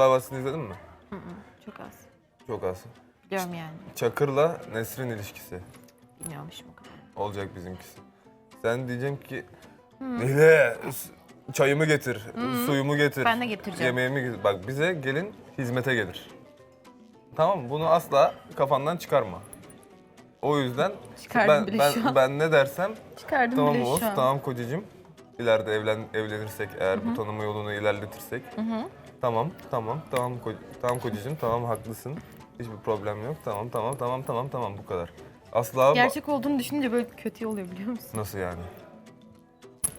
davasını izledin mi? Çok az. Çok az. Biliyorum yani. Çakır'la Nesrin ilişkisi Bilmiyormuşum o kadar. olacak bizimkisi. Sen diyeceğim ki Nile s- çayımı getir, suyumu getir. Ben de getireceğim. Yemeğimi getir. Bak bize gelin hizmete gelir. Tamam mı? Bunu asla kafandan çıkarma. O yüzden Çıkardım ben, bile ben, şu an. ben ne dersem Çıkardım tamam bile Oğuz, şu an. tamam kocacığım. İleride evlen, evlenirsek eğer bu tanıma yolunu ilerletirsek. Tamam, tamam, tamam, ko- tamam kocacığım, tamam haklısın. Hiçbir problem yok. Tamam, tamam, tamam, tamam, tamam bu kadar. Asla Gerçek olduğunu düşününce böyle kötü oluyor biliyor musun? nasıl yani?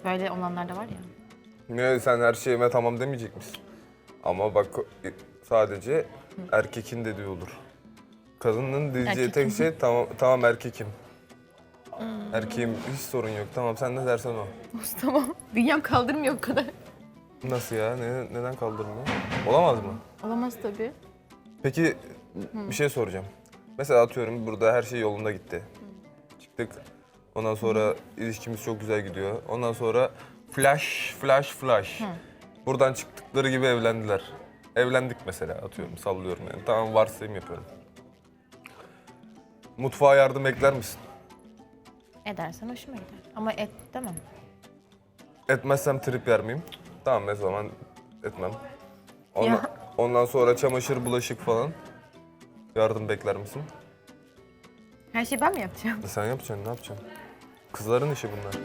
Böyle olanlar da var ya. Ne sen her şeyime tamam demeyecek misin? Ama bak sadece erkekin dediği olur. Kadının diyeceği tek şey tamam tamam erkekim. Erkeğim hiç sorun yok. Tamam sen ne dersen o. tamam. Bünyem kaldırmıyor o kadar. Nasıl ya? Ne- neden kaldırmıyor? Olamaz mı? Olamaz tabii. Peki bir şey soracağım. Mesela atıyorum burada her şey yolunda gitti. Çıktık. Ondan sonra ilişkimiz çok güzel gidiyor. Ondan sonra flash, flash, flash. Buradan çıktıkları gibi evlendiler. Evlendik mesela atıyorum, sallıyorum yani. Tamam varsayım yapıyorum. Mutfağa yardım ekler misin? Edersen hoşuma gider. Ama et demem. Etmezsem trip yer miyim? Tamam o zaman etmem. Ondan, Ya. ondan sonra çamaşır, bulaşık falan. Yardım bekler misin? Her şeyi ben mi yapacağım? Sen yapacaksın, ne yapacaksın? Kızların işi bunlar.